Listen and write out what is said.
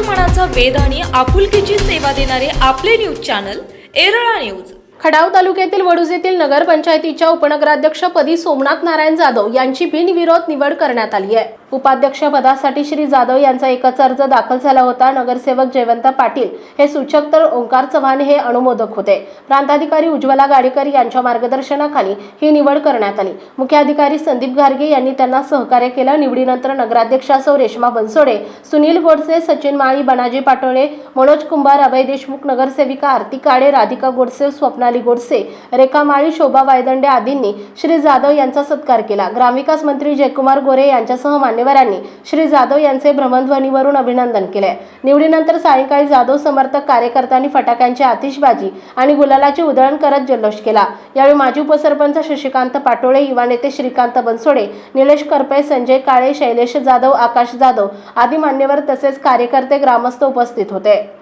मनाचा वेद आणि आपुलकीची सेवा देणारे आपले न्यूज चॅनल एरळा न्यूज. खडाव तालुक्यातील वडूज येथील नगरपंचायतीच्या उपनगराध्यक्षपदी सोमनाथ नारायण जाधव यांची बिनविरोध निवड करण्यात आली आहे. उपाध्यक्षपदासाठी श्री जाधव यांचा एकच अर्ज दाखल झाला होता. नगरसेवक जयवंत पाटील हे सूचक तर ओंकार चव्हाण हे अनुमोदक होते. प्रांताधिकारी उज्ज्वला गाडेकर यांच्या मार्गदर्शनाखाली ही निवड करण्यात आली. मुख्याधिकारी संदीप घारगे यांनी त्यांना सहकार्य केलं. निवडीनंतर नगराध्यक्षासह रेश्मा बनसोडे सुनील गोडसे सचिन माळी बनाजी पाटोळे मनोज कुंभार अभय देशमुख नगरसेविका आरती काळे राधिका गोडसे स्वप्नाली गोडसे रेखा माळी शोभा वायदंडे आदींनी श्री जाधव यांचा सत्कार केला. ग्रामविकास मंत्री जयकुमार गोरे यांच्यासह मान्य मान्यवरांनी श्री जाधव यांचे भ्रमणध्वनीवरून अभिनंदन केले. निवडीनंतर सायंकाळी जाधव समर्थक कार्यकर्त्यांनी फटाक्यांची आतिषबाजी आणि गुलालाची उधळण करत जल्लोष केला. यावेळी माजी उपसरपंच शशिकांत पाटोळे युवा नेते श्रीकांत बनसोडे निलेश करपे संजय काळे शैलेश जाधव आकाश जाधव आदी मान्यवर तसेच कार्यकर्ते ग्रामस्थ उपस्थित होते.